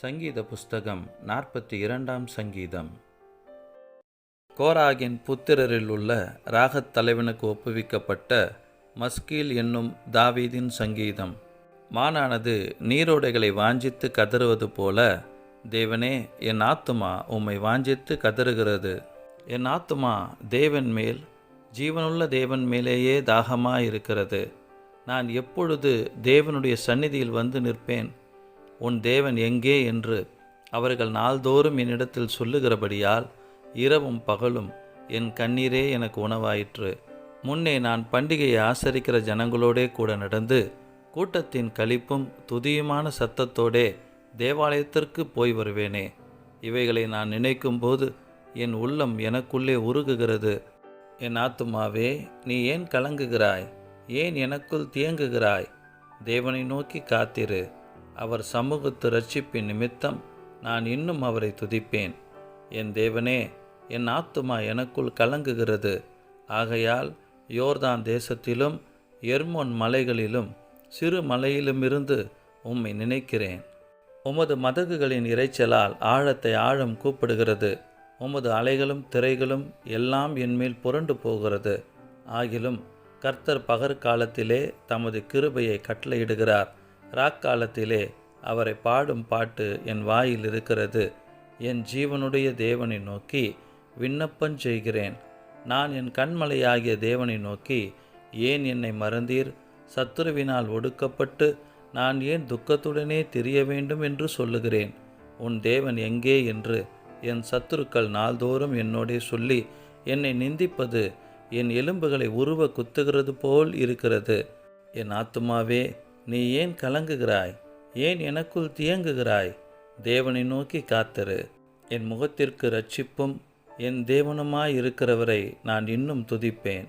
சங்கீத புஸ்தகம் நாற்பத்தி இரண்டாம் சங்கீதம். கோராகின் புத்திரரில் உள்ள ராகத் தலைவனுக்கு ஒப்புவிக்கப்பட்ட மஸ்கீல் என்னும் தாவீதின் சங்கீதம். மானானது நீரோடைகளை வாஞ்சித்து கதறுவது போல தேவனே என் ஆத்துமா உம்மை வாஞ்சித்து கதறுகிறது. என் ஆத்துமா தேவன் மேல் ஜீவனுள்ள தேவன் மேலேயே தாகமாக இருக்கிறது நான் எப்பொழுது தேவனுடைய சந்நிதியில் வந்து நிற்பேன் உன் தேவன் எங்கே என்று அவர்கள் நாள்தோறும் என்னிடத்தில் சொல்லுகிறபடியால் இரவும் பகலும் என் கண்ணீரே எனக்கு உணவாயிற்று. முன்னே நான் பண்டிகையை ஆசரிக்கிற ஜனங்களோடே கூட நடந்து கூட்டத்தின் களிப்பும் துதியுமான சத்தத்தோடே தேவாலயத்திற்கு போய் வருவேனே. இவைகளை நான் நினைக்கும்போது என் உள்ளம் எனக்குள்ளே உருகுகிறது. என் ஆத்துமாவே நீ ஏன் கலங்குகிறாய்? ஏன் எனக்குள் தியங்குகிறாய்? தேவனை நோக்கி காத்திரு. அவர் சமூகத்து ரட்சிப்பின் நிமித்தம் நான் இன்னும் அவரை துதிப்பேன். என் தேவனே என் ஆத்துமா எனக்குள் கலங்குகிறது. ஆகையால் யோர்தான் தேசத்திலும் எர்மோன் மலைகளிலும் சிறு மலையிலுமிருந்து உம்மை நினைக்கிறேன். உமது மதகுகளின் இரைச்சலால் ஆழத்தை ஆழம் கூப்பிடுகிறது. உமது அலைகளும் திரைகளும் எல்லாம் என்மேல் புரண்டு போகிறது. ஆகிலும் கர்த்தர் பகற்காலத்திலே தமது கிருபையை கட்டளையிடுகிறார். ராக்காலத்திலே அவரை பாடும் பாட்டு என் வாயில் இருக்கிறது. என் ஜீவனுடைய தேவனை நோக்கி விண்ணப்பம் செய்கிறேன். நான் என் கண்மலையாகிய தேவனை நோக்கி ஏன் என்னை மறந்தீர்? சத்துருவினால் ஒடுக்கப்பட்டு நான் ஏன் துக்கத்துடனே திரிய வேண்டும் என்று சொல்லுகிறேன். உன் தேவன் எங்கே என்று என் சத்துருக்கள் நாள்தோறும் என்னோடே சொல்லி என்னை நிந்திப்பது என் எலும்புகளை உருவ குத்துகிறது போல் இருக்கிறது. என் ஆத்துமாவே நீ ஏன் கலங்குகிறாய்? ஏன் எனக்குள் தியங்குகிறாய்? தேவனை நோக்கி காத்திரு. என் முகத்திற்கு ரட்சிப்பும் என் தேவனுமாய் இருக்கிறவரை நான் இன்னும் துதிப்பேன்.